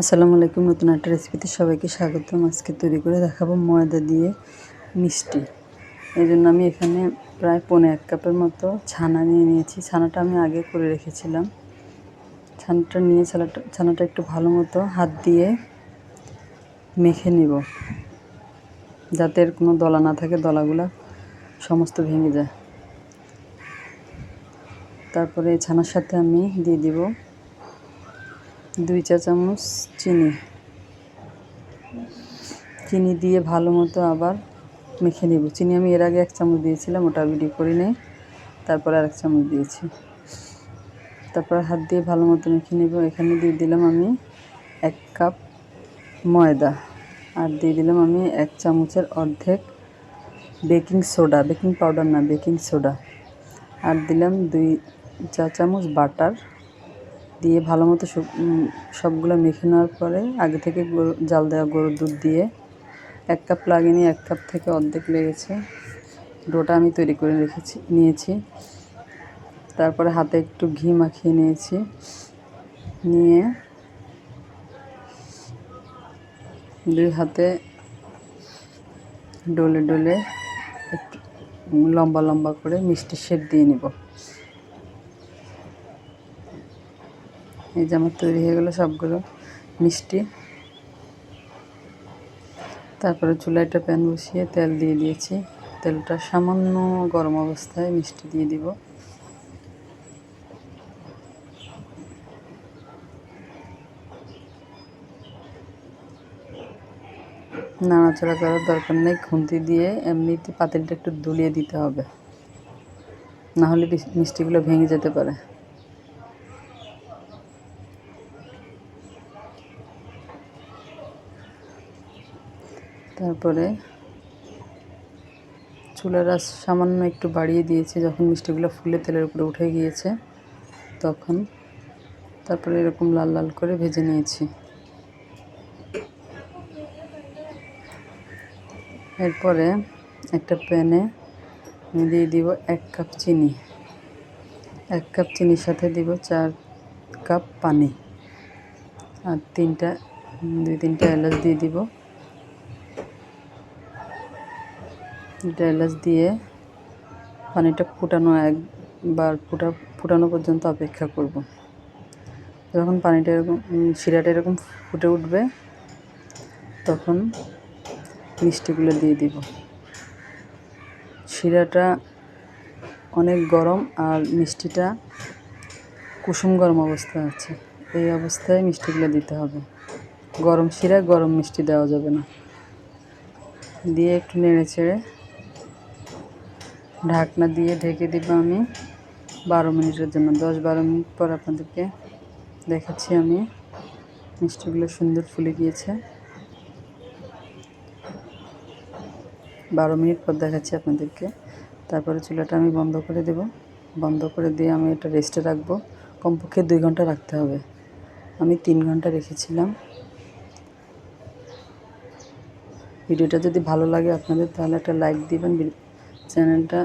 আসসালামু আলাইকুম, নতুন একটা রেসিপিতে সবাইকে স্বাগতম। আজকে তৈরি করে দেখাবো ময়দা দিয়ে মিষ্টি। এই জন্য আমি এখানে প্রায় পৌনে এক কাপের মতো ছানা নিয়ে নিয়েছি। ছানাটা আমি আগে করে রেখেছিলাম। ছানাটা নিয়ে ছানাটা ছানাটা একটু ভালো মতো হাত দিয়ে মেখে নিব। যাতে এর কোনো দলা না থাকে, দলাগুলা সমস্ত ভেঙে যায়। তারপরে ছানার সাথে আমি দিয়ে দিব দুই চা চামচ চিনি। চিনি দিয়ে ভালো মতো আবার মেখে নেব। চিনি আমি এর আগে এক চামচ দিয়েছিলাম, ওটা ভিডিও করি নেই। তারপর আর এক চামচ দিয়েছি। তারপর হাত দিয়ে ভালো মতো মেখে নেব। এখানে দিয়ে দিলাম আমি এক কাপ ময়দা আর দিয়ে দিলাম আমি এক চামচের অর্ধেক বেকিং সোডা। বেকিং পাউডার না, বেকিং সোডা। আর দিলাম দুই চা চামচ বাটার। দিয়ে ভালো মতো সবগুলো মেখে নেওয়ার পরে আগে থেকে জাল দেওয়া গরুর দুধ দিয়ে এক কাপ লাগেনি এক কাপ থেকে অর্ধেক লেগেছে। ডোটা আমি তৈরি করে রেখেছি, নিয়েছি। তারপরে হাতে একটু ঘি মাখিয়ে নিয়েছি। নিয়ে দুই হাতে ডলে ডলে একটু লম্বা লম্বা করে মিষ্টি শেপ দিয়ে নিব। এই যে আমার তৈরি হয়ে গেলো সবগুলো, মিষ্টি। তারপরে চুলাইটা প্যান বসিয়ে তেল দিয়ে দিয়েছি। তেলটা সামান্য গরম অবস্থায় মিষ্টি দিয়ে দিব। নাড়াচাড়া করার দরকার নেই, খুন্তি দিয়ে এমনিতে পাতিলটা একটু দুলিয়ে দিতে হবে। না হলে মিষ্টিগুলো ভেঙে যেতে পারে। তারপরে চুলার আঁচ সামান্য একটু বাড়িয়ে দিয়েছি, যখন মিষ্টিগুলো ফুলে তেলের উপরে উঠে গিয়েছে, তখন তারপরে এরকম লাল লাল করে ভেজে নিয়েছি। এরপরে একটা প্যানে দিয়ে দিব এক কাপ চিনি। এক কাপ চিনির সাথে দিব চার কাপ পানি। আর তিনটা, দুই তিনটা এলাচ দিয়ে দিব। এলাচ দিয়ে পানিটা ফুটানো একবার ফুটা, ফুটানো পর্যন্ত অপেক্ষা করব। যখন পানিটা এরকম শিরাটা এরকম ফুটে উঠবে, তখন মিষ্টিগুলো দিয়ে দিব। শিরাটা অনেক গরম আর মিষ্টিটা কুসুম গরম অবস্থায় আছে। এই অবস্থায় মিষ্টিগুলো দিতে হবে। গরম শিরায় গরম মিষ্টি দেওয়া যাবে না। দিয়ে একটু নেড়ে ছেড়ে ঢাকনা দিয়ে ঢেকে দিব আমি। বারো মিনিটের জন্য, দশ বারো মিনিট পর আপনাদেরকে দেখাচ্ছি আমি। মিষ্টিগুলো সুন্দর ফুলে গিয়েছে। বারো মিনিট পর দেখাচ্ছি আপনাদেরকে। তারপরে চুলাটা আমি বন্ধ করে দেব। বন্ধ করে দিয়ে আমি এটা রেস্টে রাখব। কমপক্ষে দুই ঘণ্টা রাখতে হবে। আমি তিন ঘণ্টা রেখেছিলাম। ভিডিওটা যদি ভালো লাগে আপনাদের, তাহলে একটা লাইক দিবেন চ্যানেলটা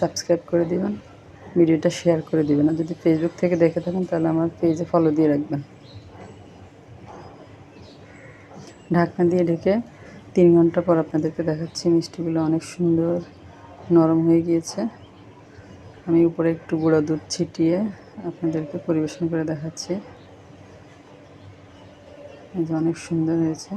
সাবস্ক্রাইব করে দিবেন, ভিডিওটা শেয়ার করে দিবেন। আর যদি ফেসবুক থেকে দেখে থাকেন, তাহলে আমার পেজে ফলো দিয়ে রাখবেন। ঢাকনা দিয়ে ঢেকে তিন ঘণ্টা পর আপনাদেরকে দেখাচ্ছি, মিষ্টিগুলো অনেক সুন্দর, নরম হয়ে গিয়েছে। আমি উপরে একটু গুঁড়া দুধ ছিটিয়ে আপনাদেরকে পরিবেশন করে দেখাচ্ছি। অনেক সুন্দর হয়েছে।